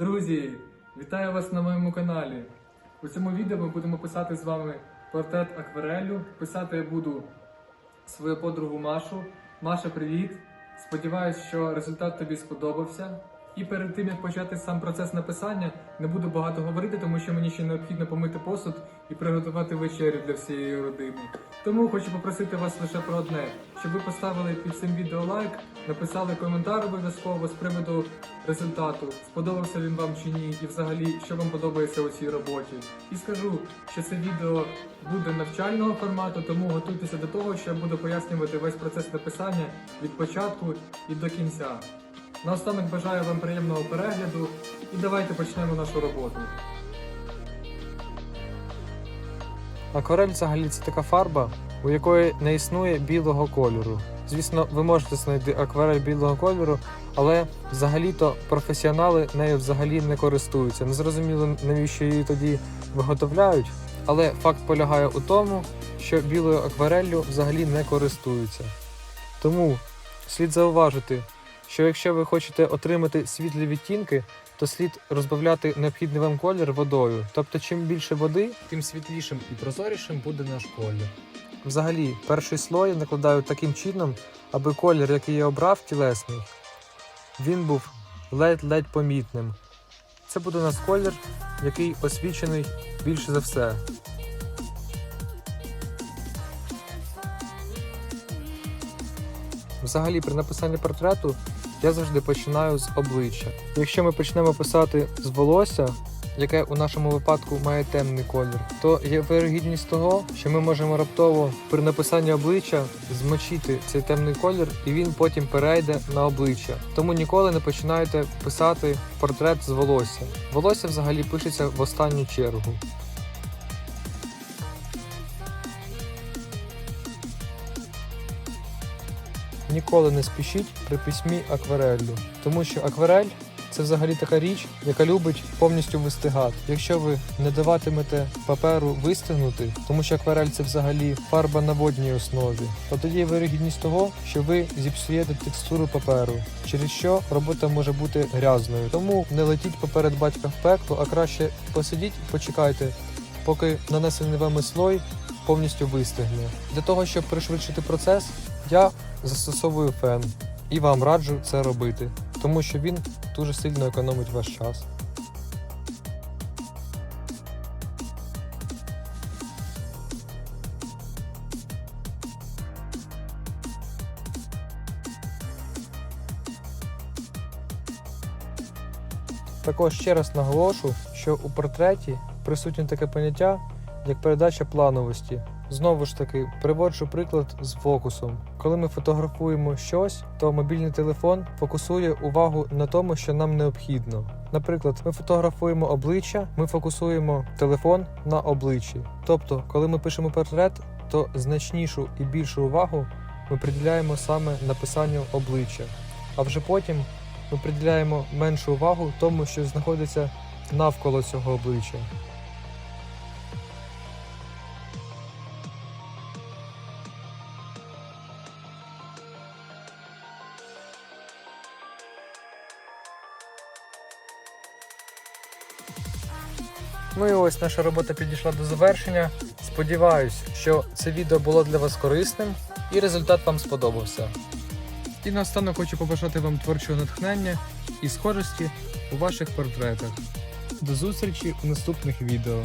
Друзі, вітаю вас на моєму каналі. У цьому відео ми будемо писати з вами портрет акварелю. Писати я буду свою подругу Машу. Маша, привіт! Сподіваюсь, що результат тобі сподобався. І перед тим як почати сам процес написання, не буду багато говорити, тому що мені ще необхідно помити посуд і приготувати вечерю для всієї родини. Тому хочу попросити вас лише про одне, щоб ви поставили під цим відео лайк, написали коментар обов'язково з приводу результату, сподобався він вам чи ні, і взагалі, що вам подобається у цій роботі. І скажу, що це відео буде навчального формату, тому готуйтеся до того, що я буду пояснювати весь процес написання від початку і до кінця. Наостанок бажаю вам приємного перегляду і давайте почнемо нашу роботу. Акварель взагалі це така фарба, у якої не існує білого кольору. Звісно, ви можете знайти акварель білого кольору, але взагалі-то професіонали нею взагалі не користуються. Не зрозуміло, навіщо її тоді виготовляють. Але факт полягає у тому, що білою аквареллю взагалі не користуються. Тому слід зауважити, що якщо ви хочете отримати світлі відтінки, то слід розбавляти необхідний вам колір водою. Тобто, чим більше води, тим світлішим і прозорішим буде наш колір. Взагалі, перший слой накладаю таким чином, аби колір, який я обрав, тілесний, він був ледь-ледь помітним. Це буде у нас колір, який освічений більше за все. Взагалі, при написанні портрету я завжди починаю з обличчя. Якщо ми почнемо писати з волосся, яке у нашому випадку має темний колір, то є вирогідність того, що ми можемо раптово при написанні обличчя змочити цей темний колір, і він потім перейде на обличчя. Тому ніколи не починайте писати портрет з волосся. Волосся взагалі пишеться в останню чергу. Ніколи не спішіть при письмі аквареллю, тому що акварель це взагалі така річ, яка любить повністю вистигати. Якщо ви не даватимете паперу вистигнути, тому що акварель це взагалі фарба на водній основі, то тоді є вирогідність того, що ви зіпсуєте текстуру паперу, через що робота може бути грязною. Тому не летіть поперед батька в пекло, а краще посидіть, почекайте, поки нанесений вами слой повністю вистигне. Для того, щоб пришвидшити процес, я застосовую фен і вам раджу це робити, тому що він дуже сильно економить ваш час. Також ще раз наголошу, що у портреті присутнє таке поняття, як передача плановості. Знову ж таки, приводжу приклад з фокусом. Коли ми фотографуємо щось, то мобільний телефон фокусує увагу на тому, що нам необхідно. Наприклад, ми фотографуємо обличчя, ми фокусуємо телефон на обличчі. Тобто, коли ми пишемо портрет, то значнішу і більшу увагу ми приділяємо саме написанню обличчя, а вже потім ми приділяємо меншу увагу тому, що знаходиться навколо цього обличчя. Ну і ось наша робота підійшла до завершення. Сподіваюсь, що це відео було для вас корисним і результат вам сподобався. І наостанок хочу побажати вам творчого натхнення і схожості у ваших портретах. До зустрічі у наступних відео.